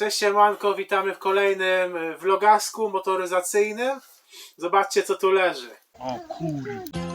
Cześć siemanko, witamy w kolejnym e, vlogasku motoryzacyjnym. Zobaczcie co tu leży. O kur...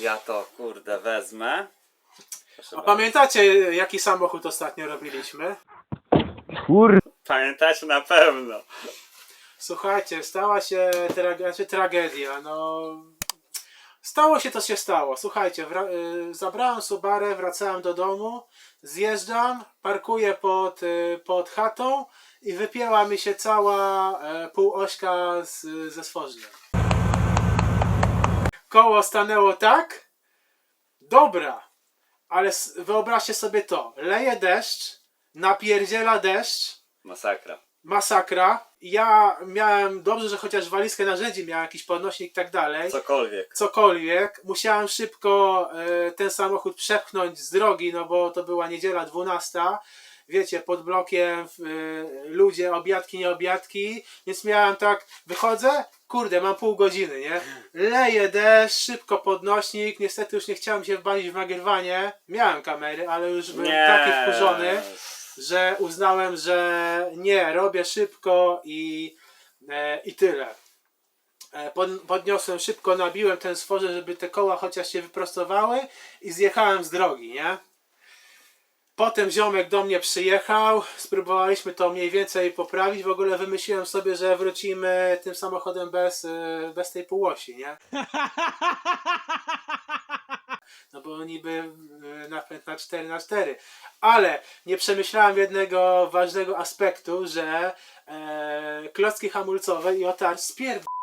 Ja to kurde wezmę. Proszę A bardzo. pamiętacie jaki samochód ostatnio robiliśmy? Kur... Pamiętacie na pewno. Słuchajcie, stała się tra znaczy, tragedia. No, stało się to się stało. Słuchajcie, wra- y, zabrałem Subarę, wracałem do domu, zjeżdżam, parkuję pod, y, pod chatą i wypięła mi się cała e, półośka z, ze stworzeniem. Koło stanęło tak. Dobra, ale wyobraźcie sobie to. Leje deszcz, napierdziela deszcz, Masakra. masakra. Ja miałem, dobrze, że chociaż walizkę narzędzi miałem, jakiś podnośnik i tak dalej. Cokolwiek. Cokolwiek. Musiałem szybko e, ten samochód przepchnąć z drogi, no bo to była niedziela 12. Wiecie, pod blokiem e, ludzie, obiadki, nie obiadki, więc miałem tak, wychodzę, kurde, mam pół godziny, nie? Leje deszcz, szybko podnośnik, niestety już nie chciałem się bawić w nagrywanie. Miałem kamery, ale już byłem Nie. taki wkurzony że uznałem, że nie, robię szybko i, e, i tyle. E, pod, podniosłem szybko, nabiłem ten stworze, żeby te koła chociaż się wyprostowały i zjechałem z drogi, nie? Potem ziomek do mnie przyjechał, spróbowaliśmy to mniej więcej poprawić. W ogóle wymyśliłem sobie, że wrócimy tym samochodem bez, e, bez tej półosi, nie? No bo niby e, napęd na 4 na 4 Ale nie przemyślałem jednego ważnego aspektu, że e, klocki hamulcowe i otarcz spierd...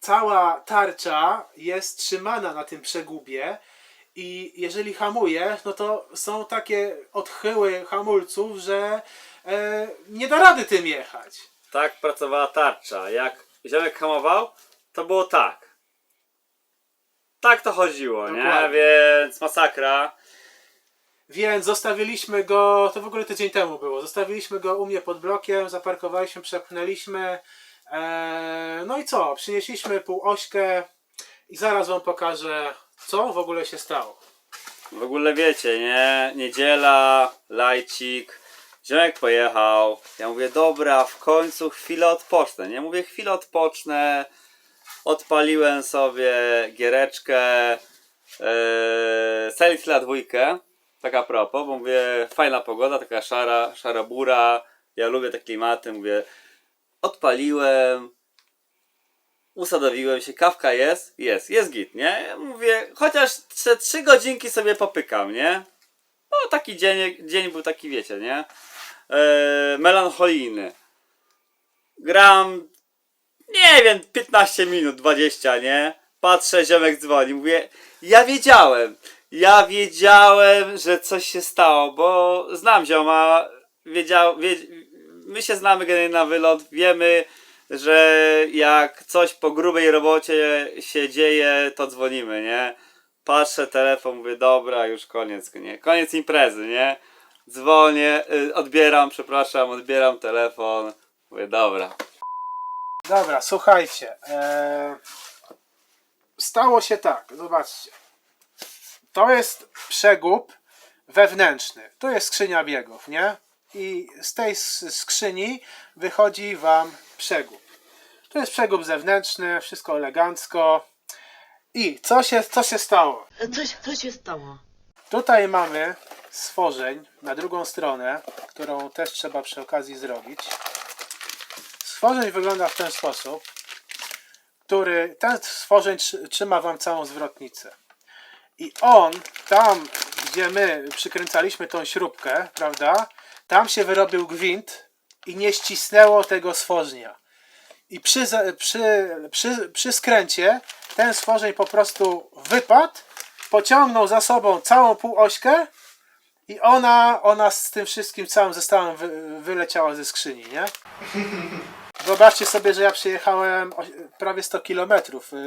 Cała tarcza jest trzymana na tym przegubie i jeżeli hamuje, no to są takie odchyły hamulców, że e, nie da rady tym jechać. Tak pracowała tarcza. Jak ziomek hamował, to było tak. Tak to chodziło, nie? Dokładnie. Więc masakra. Więc zostawiliśmy go, to w ogóle tydzień temu było, zostawiliśmy go u mnie pod blokiem, zaparkowaliśmy, przepchnęliśmy. E, no i co? Przynieśliśmy półośkę i zaraz wam pokażę, co w ogóle się stało. W ogóle wiecie, nie? Niedziela, lajcik. Ziomek pojechał. Ja mówię, dobra, w końcu chwilę odpocznę. Nie mówię, chwilę odpocznę. Odpaliłem sobie giereczkę yy, Silent Hill dwójkę. Tak a propos, bo mówię, fajna pogoda, taka szara, szara bura. Ja lubię te klimaty, mówię, odpaliłem, usadowiłem się, kawka jest, jest, jest git, nie? Mówię, chociaż te trzy godzinki sobie popykam, nie? No taki dzień, dzień był taki, wiecie, nie? Eee, melancholijny. Gram, nie wiem, 15 minut, 20, nie? Patrzę, ziomek dzwoni, mówię, ja wiedziałem, ja wiedziałem, że coś się stało, bo znam zioma, wiedział, wie, my się znamy generalnie na wylot, wiemy, że jak coś po grubej robocie się dzieje, to dzwonimy, nie? Patrzę telefon, mówię, dobra, już koniec, nie? Koniec imprezy, nie? Dzwonię, y, odbieram, przepraszam, odbieram telefon, mówię, dobra. Dobra, słuchajcie. E, stało się tak, zobaczcie. To jest przegub wewnętrzny. Tu jest skrzynia biegów, nie? I z tej skrzyni wychodzi wam przegub. To jest przegub zewnętrzny, wszystko elegancko. I co się, co się stało? Co, się- co się stało? Tutaj mamy stworzeń na drugą stronę, którą też trzeba przy okazji zrobić. Stworzeń wygląda w ten sposób, który ten stworzeń trzy- trzyma wam całą zwrotnicę. I on tam, gdzie my przykręcaliśmy tą śrubkę, prawda? Tam się wyrobił gwint i nie ścisnęło tego stworzenia. I przy, przy, przy, przy skręcie ten stworzeń po prostu wypadł, pociągnął za sobą całą półośkę i ona, ona z tym wszystkim całym zestawem wy, wyleciała ze skrzyni, nie? Wyobraźcie sobie, że ja przyjechałem prawie 100 km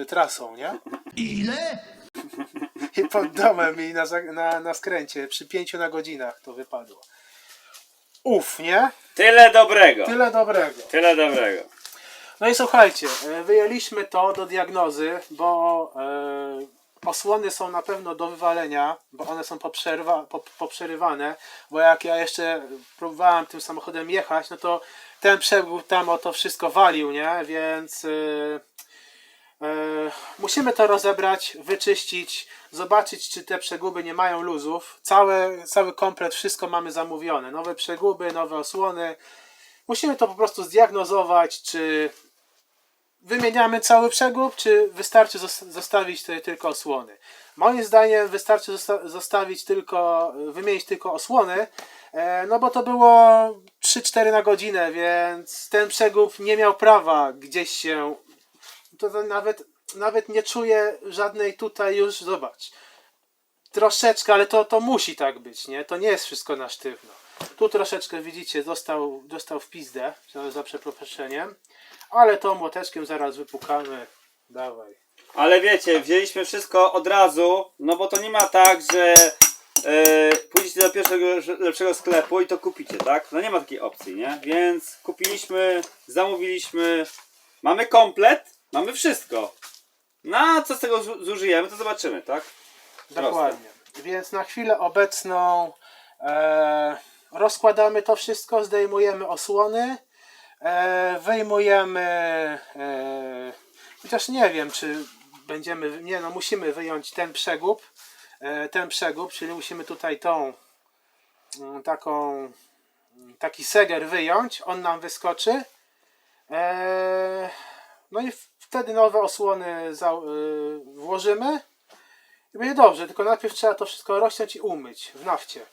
trasą, nie? Ile? I pod domem i na, na, na skręcie przy 5 na godzinach to wypadło. Uf, nie? Tyle dobrego. Tyle dobrego. Tyle dobrego. No i słuchajcie, e, wyjęliśmy to do diagnozy, bo e, osłony są na pewno do wywalenia, bo one są poprzerwa, pop, poprzerywane, bo jak ja jeszcze próbowałem tym samochodem jechać, no to ten przegub tam o to wszystko walił, nie? Więc e, musimy to rozebrać, wyczyścić, zobaczyć czy te przeguby nie mają luzów. Całe, cały komplet, wszystko mamy zamówione. Nowe przeguby, nowe osłony. Musimy to po prostu zdiagnozować, czy wymieniamy cały przegub, czy wystarczy zos- zostawić tylko osłony. Moim zdaniem wystarczy zosta- zostawić tylko, wymienić tylko osłony, e, no bo to było 3-4 na godzinę, więc ten przegub nie miał prawa gdzieś się, to, nawet, nawet nie czuję żadnej tutaj już, zobacz, troszeczkę, ale to, to musi tak być, nie? To nie jest wszystko na sztywno. Tu troszeczkę widzicie, dostał, dostał w pizdę, za, przeproszeniem, ale to młoteczkiem zaraz wypukamy. Dawaj. Ale wiecie, wzięliśmy wszystko od razu, no bo to nie ma tak, że e, pójdziecie do pierwszego lepszego sklepu i to kupicie, tak? No nie ma takiej opcji, nie? Więc kupiliśmy, zamówiliśmy, mamy komplet, mamy wszystko. No a co z tego zu- zużyjemy, to zobaczymy, tak? Dokładnie. Więc na chwilę obecną e, rozkładamy to wszystko, zdejmujemy osłony, e, wyjmujemy, e, chociaż nie wiem, czy będziemy, nie no, musimy wyjąć ten przegub, e, ten przegub, czyli musimy tutaj tą mm, taką, taki seger wyjąć, on nam wyskoczy. E, no i wtedy nowe osłony za, y, włożymy. I będzie dobrze, tylko najpierw trzeba to wszystko rozciąć i umyć w nafcie.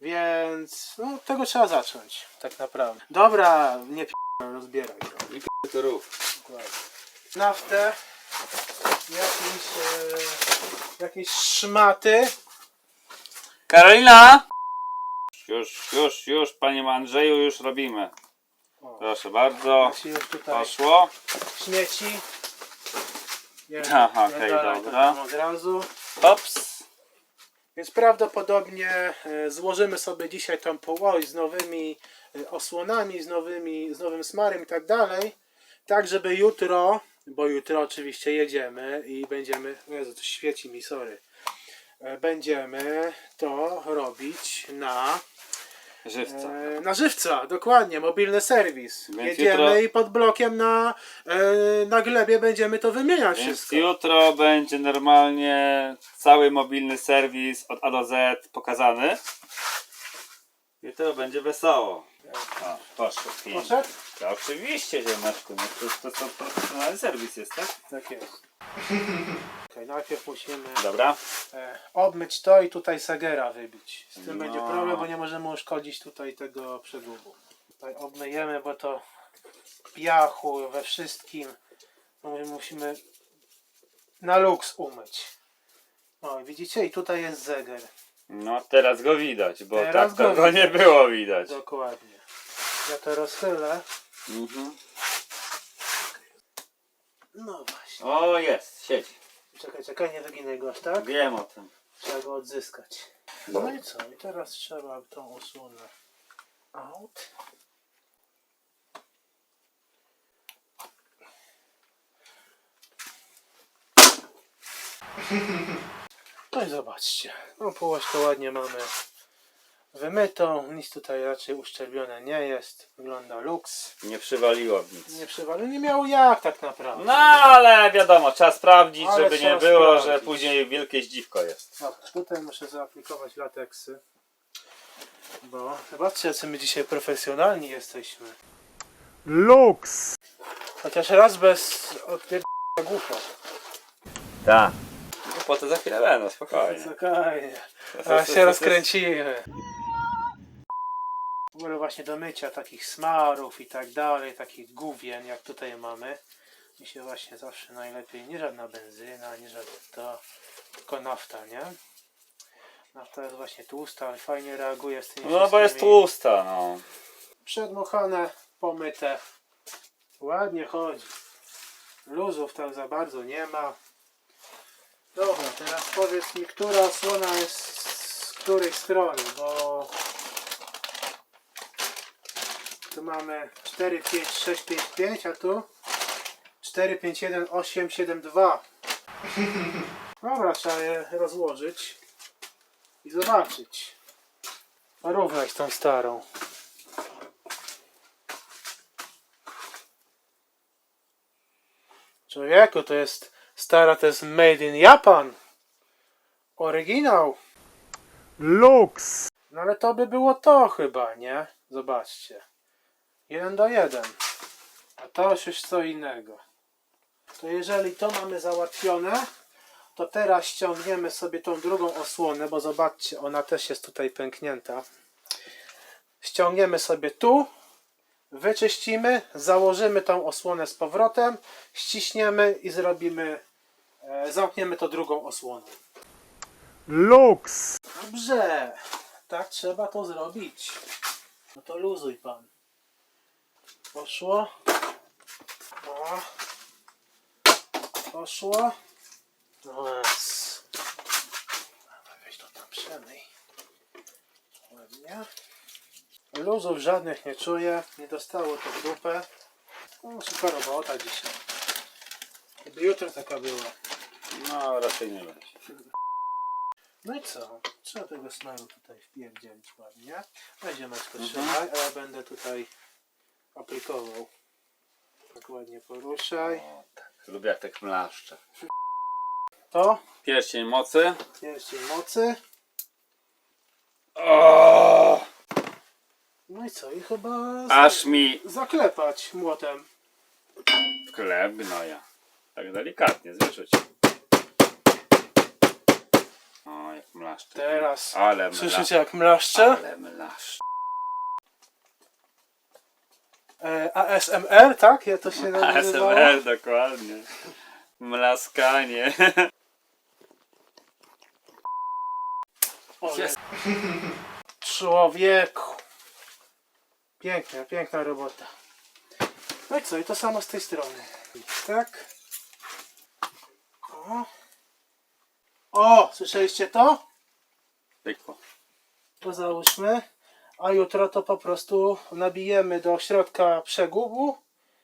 Więc no, tego trzeba zacząć, tak naprawdę. Dobra, nie p***, rozbieraj to. I p- to rów. Dokładnie. Naftę, jakieś, e, jakieś szmaty. Karolina! Już, już, już, panie Andrzeju, już robimy. O, Proszę bardzo. już tutaj Poszło. śmieci. Nie, Aha, nie okej, dalej, to dobra. tam od razu. Ops. Więc prawdopodobnie e, złożymy sobie dzisiaj tą połość z nowymi e, osłonami, z, nowymi, z nowym smarem i tak dalej. Tak, żeby jutro, bo jutro oczywiście jedziemy i będziemy. Jezu, to świeci mi, sorry. E, Będziemy to robić na, Żywca. e, na żywca, dokładnie, mobilny serwis. Więc Jedziemy jutro- i pod blokiem na, e, na glebie będziemy to wymieniać Więc wszystko. jutro będzie normalnie cały mobilny serwis od A do Z pokazany. Jutro będzie wesoło. O, poszło. pięknie. Poszedł? To oczywiście, ziomeczku. No to, to, to profesjonalny serwis jest, tak? Tak jest. Najpierw musimy Dobra. e, obmyć to i tutaj sagera wybić. Z tym No. będzie problem, bo nie możemy uszkodzić tutaj tego przegubu. Tutaj obmyjemy, bo to w piachu, we wszystkim. No, my musimy na luks umyć. O, i widzicie? I tutaj jest zegar. No teraz go widać, bo Teraz tak to go go nie widać. było widać. Dokładnie. Ja to rozchylę. Mhm. No właśnie. O, jest, siedzi. Czekaj, czekaj, nie wyginaj go aż tak. Wiem o tym. Trzeba go odzyskać. No i co? I teraz trzeba tą osłonę out. No i zobaczcie. No położkę ładnie mamy wymytą, nic tutaj raczej uszczerbione nie jest, wygląda luks. Nie przywaliło w nic. Nie przywalił, nie miał jak tak naprawdę. No ale wiadomo, trzeba sprawdzić, Ale żeby trzeba nie było, sprawdzić. że później wielkie zdziwko jest. Dobra, tutaj muszę zaaplikować lateksy. Bo zobaczcie, jacy my dzisiaj profesjonalni jesteśmy. Lux! Chociaż raz bez odpierdolenia głupot. Tak. Głupoty za chwilę będą, spokojnie. Spokojnie. A się rozkręcimy. Ogóle właśnie do mycia takich smarów i tak dalej, takich gówien jak tutaj mamy. Mi się właśnie zawsze najlepiej nie żadna benzyna, nie żadne to, tylko nafta, nie? Nafta jest właśnie tłusta, ale fajnie reaguje z tymi No bo jest tłusta, no. Przedmuchane, pomyte. Ładnie chodzi. Luzów tam za bardzo nie ma. Dobra, teraz powiedz mi, która osłona jest z której strony, bo tu mamy 4, 5, 6, 5, 5, a tu 4, 5, 1, 8, 7, 2. Dobra, trzeba je rozłożyć i zobaczyć. Porównać tą starą. Człowieku, to jest stara, to jest made in Japan. Oryginał. Lux! No ale to by było to chyba, nie? Zobaczcie. Jeden do jeden. A to już co innego. To jeżeli to mamy załatwione, to teraz ściągniemy sobie tą drugą osłonę, bo zobaczcie, ona też jest tutaj pęknięta. Ściągniemy sobie tu, wyczyścimy, założymy tą osłonę z powrotem, ściśniemy i zrobimy, e, zamkniemy to drugą osłoną. Lux! Dobrze, tak trzeba to zrobić. No to luzuj pan. Poszło. O. Poszło. No jest. Weź to tam przemyj. Ładnie. Luzów żadnych nie czuję. Nie dostało to w dupę. No, super robota dzisiaj. Gdyby jutro taka była. No raczej nie będzie. No i co? Trzeba tego smaru tutaj wpierdzielić ładnie. Będzie Maćko trzymaj, a ja będę tutaj aplikował. Tak ładnie poruszaj. O, tak. Lubię jak tak mlaszcze. To Pierścień mocy. pierścień mocy. O! No i co? I chyba z- Aż mi zaklepać młotem. chleb gnoja. Tak delikatnie, zwyczuć. O, jak mlaszcze. Teraz. Ale mlaszcze. Słyszycie jak mlaszcze? Ale mlaszcze. E, ASMR, tak? Ja to się nazywało? ASMR, dokładnie. Mlaskanie. Jest. Człowieku. Piękna, piękna robota. No i co? I to samo z tej strony. Tak. O. O, słyszeliście to? Pykło. To załóżmy. A jutro to po prostu nabijemy do środka przegubu,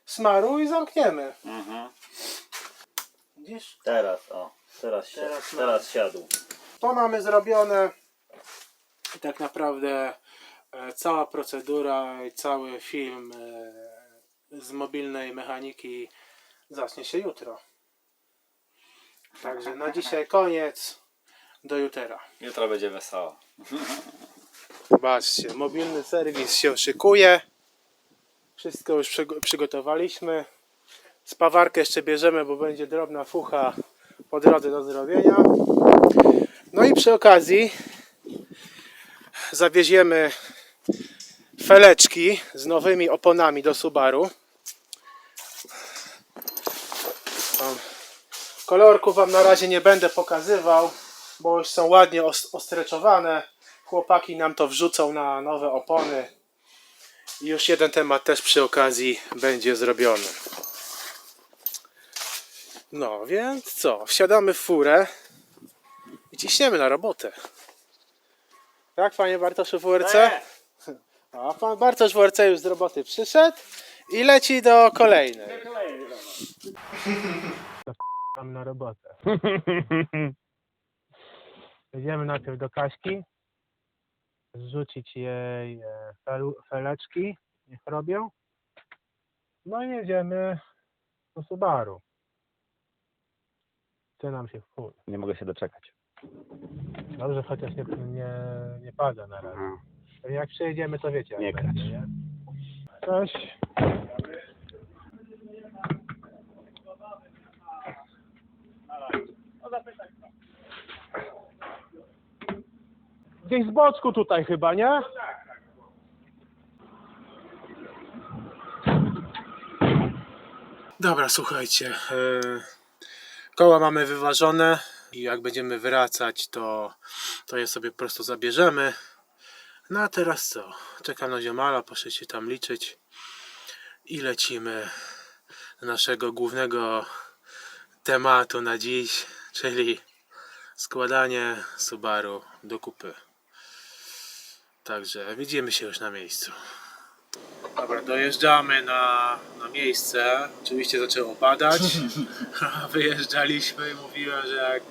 smaru i zamkniemy. Mhm. Widzisz? Teraz, o. Teraz, Teraz teraz, siadł. To mamy zrobione. I tak naprawdę e, cała procedura i cały film e, z mobilnej mechaniki zacznie się jutro. Także na dzisiaj koniec. Do jutra. Jutro będzie wesoło. Zobaczcie, mobilny serwis się szykuje. Wszystko już przygo- przygotowaliśmy. Spawarkę jeszcze bierzemy, bo będzie drobna fucha po drodze do zrobienia. No i przy okazji zawieziemy feleczki z nowymi oponami do Subaru. Kolorku Wam na razie nie będę pokazywał, bo już są ładnie os- ostreczowane. Chłopaki nam to wrzucą na nowe opony. I już jeden temat też przy okazji będzie zrobiony. No więc co? Wsiadamy w furę i ciśniemy na robotę. Tak, panie Bartoszu w WRC? A pan Bartosz w WRC już z roboty przyszedł i leci do kolejnej. Tam na robotę. Jedziemy najpierw do Kaśki. Zrzucić jej e, fel, feleczki, niech robią. No i jedziemy do Subaru. Chce nam się w chuj. Nie mogę się doczekać. Dobrze, chociaż nie, nie, nie pada na razie. Jak przyjedziemy, to wiecie jak Nie będzie, nie? Cześć. Gdzieś z boczku tutaj chyba, nie? Dobra, słuchajcie. e, Koła mamy wyważone i jak będziemy wracać, to, to je sobie po prostu zabierzemy. No a teraz co? Czekam na ziomala, poszedł się tam liczyć i lecimy do naszego głównego tematu na dziś, czyli składanie Subaru do kupy. Także widzimy się już na miejscu. Dobra, dojeżdżamy na, na miejsce. Oczywiście zaczęło padać. Wyjeżdżaliśmy i mówiłem, że jak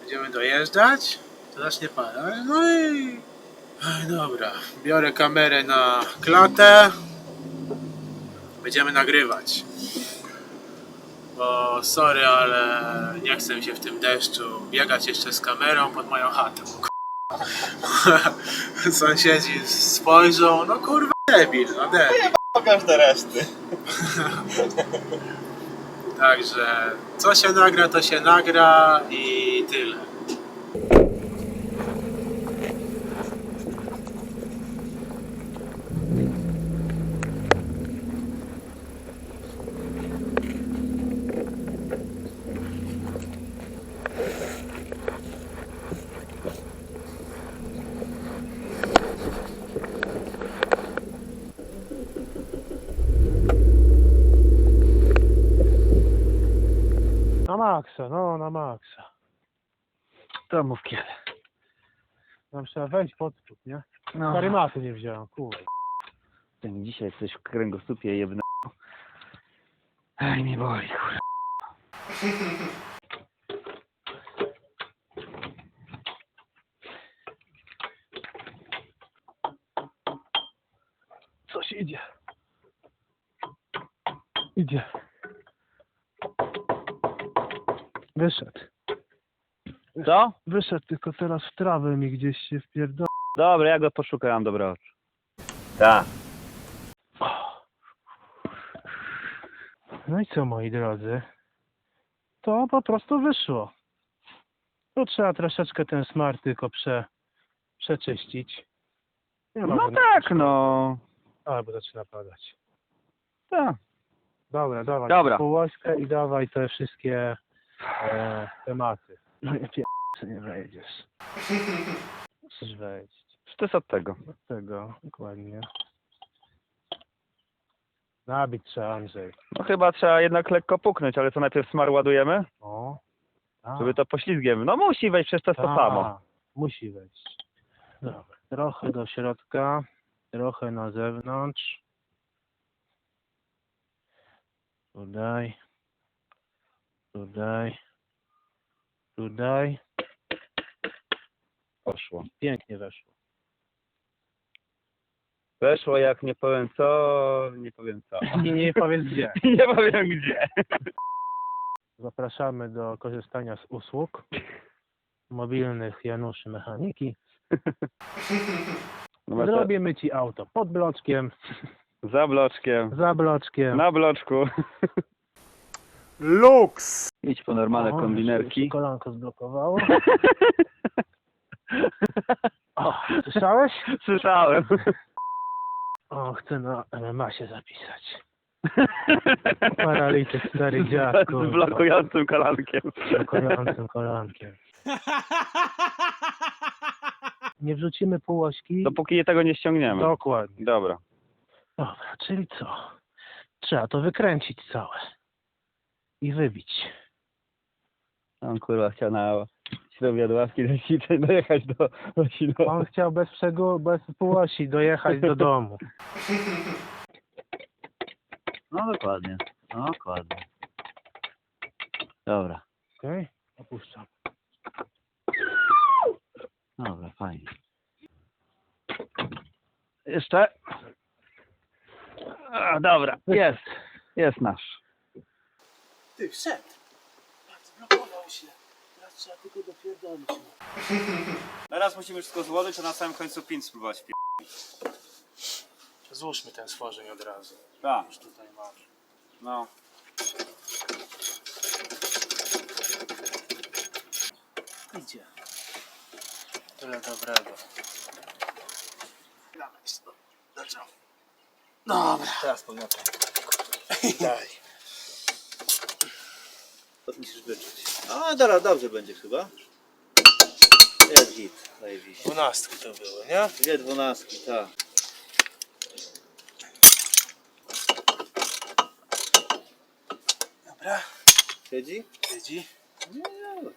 będziemy dojeżdżać, to zacznie padać. No i Ej, dobra, biorę kamerę na klatę. Będziemy nagrywać. Bo sorry, ale nie chcę się w tym deszczu biegać jeszcze z kamerą pod moją chatą. Sąsiedzi spojrzą, no kurwa debil, no debil. Pokaż te reszty. Także co się nagra, to się nagra i tyle. Na maksa, no na maksa. To mów kiedy. Nam trzeba wejść pod spód, nie? No, Karymaty nie wziąłem, kurde. ten dzisiaj coś w kręgosłupie jebnę. Ej, mnie boli, kurwa. Coś idzie. Idzie. Wyszedł. Co? Wyszedł, tylko teraz w trawę mi gdzieś się wpierdol. Dobra, ja go poszukam, mam dobre oczy. Tak. No i co, moi drodzy? To po prostu wyszło. Tu trzeba troszeczkę ten smar tylko prze, przeczyścić. No tak, no. A, bo zaczyna padać. Tak. Dobra, dawaj. Dobra. Półłośkę i dawaj te wszystkie e, tematy. No nie pier- nie wejdziesz. Musisz wejść. To jest od tego. Od tego, dokładnie. Nabić trzeba, Andrzej. No chyba trzeba jednak lekko puknąć, ale co najpierw smar ładujemy, O. Tak. żeby to poślizgiem. No musi wejść przez to to Tak, samo. Musi wejść. Dobra. Trochę do środka, trochę na zewnątrz. Tutaj. Tutaj. Tutaj. Poszło. Pięknie weszło. Weszło jak nie powiem co, nie powiem co. Nie, nie powiedz gdzie. nie powiem gdzie. Zapraszamy do korzystania z usług mobilnych Januszy Mechaniki. No to Zrobimy Ci auto pod bloczkiem, za bloczkiem, za bloczkiem. na bloczku. Lux. Idź po normalne O, jeszcze- kombinerki. Kolanko zblokowało. O, słyszałeś? Słyszałem. O, chcę na MMA się zapisać. Paralityk, stary dziadku. Z blokującym kolankiem. Blokującym kolankiem. Nie wrzucimy półośki? Dopóki tego nie ściągniemy. Dokładnie. Dobra. Dobra, czyli co? Trzeba to wykręcić całe. I wybić. On kurwa chciał na ławki do ćwiczeń dojechać do Osinowa. On chciał bez przegół, bez półosi dojechać do domu. No dokładnie. No dokładnie. Dobra. Okej? Opuszczam. Dobra, fajnie. Jeszcze. A, dobra, jest. Jest nasz. Ty, wszedł. Zblokował się. Teraz trzeba tylko dopierdolić. Teraz musimy wszystko złożyć, a na samym końcu pin spróbować. Złóżmy ten stworzeń od razu. Tak, Już tutaj masz. no. Idzie. Tyle dobrego. Dawaj, Dobrze. Dobra. Teraz pogniataj. Daj. To musisz wyczuć. A, dobra, dobrze będzie chyba. Jest git, zajebiście. Dwunastki to były, nie? Dwie dwunastki, tak. Dobra. Siedzi? Siedzi. Nie, nie.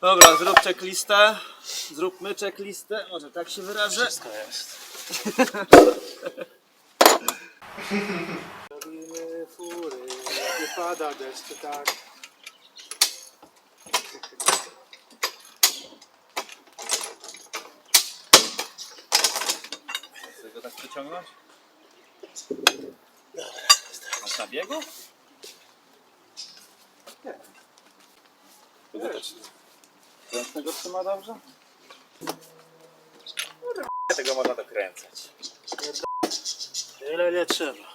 Dobra, zrób checklistę. Zróbmy checklistę. Może tak się wyrażę. Wszystko jest. Robimy fury, nie pada deszcz, to tak. Chcesz go tak przeciągnąć? Masz na biegu? Ręczny go trzyma dobrze? Tego można dokręcać. Tyle nie trzeba.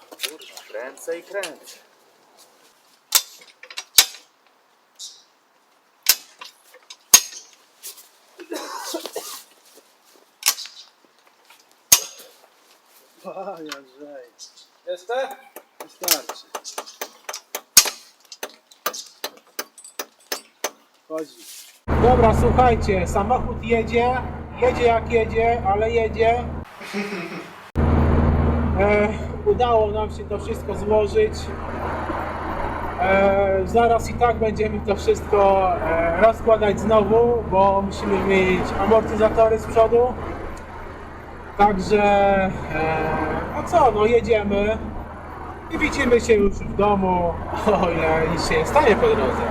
Kręcę i kręcę. Pania żej. Jeszcze? Wystarczy. Chodzi. Dobra, słuchajcie, samochód jedzie, jedzie jak jedzie, ale jedzie. E, udało nam się to wszystko złożyć. E, zaraz i tak będziemy to wszystko e, rozkładać znowu, bo musimy mieć amortyzatory z przodu. Także, e, no co, no jedziemy i widzimy się już w domu, o ile nic się nie stanie po drodze.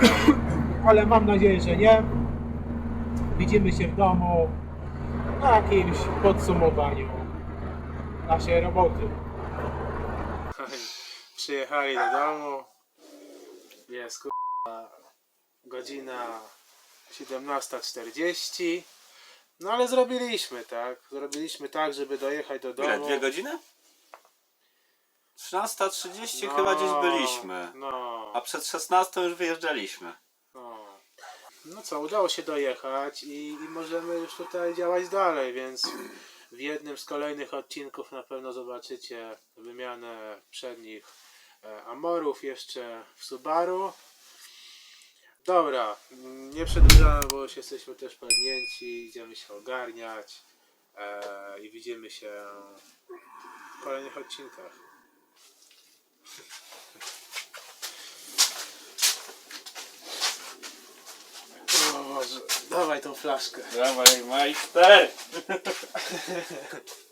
Ale mam nadzieję, że nie. Widzimy się w domu na jakimś podsumowaniu naszej roboty. Przyjechali do domu. Jest kurwa godzina 17.40. No ale zrobiliśmy tak. Zrobiliśmy tak, żeby dojechać do domu. Ile? Dwie godziny? 13.30 No, chyba gdzieś byliśmy. No, A przed 16 już wyjeżdżaliśmy. no. No co, udało się dojechać i, i możemy już tutaj działać dalej, więc w jednym z kolejnych odcinków na pewno zobaczycie wymianę przednich e, Amorów jeszcze w Subaru. Dobra, mm, nie przedłużamy, bo już jesteśmy też padnięci, idziemy się ogarniać e, i widzimy się w kolejnych odcinkach. Boże, dawaj tą flaszkę. Dawaj, majster!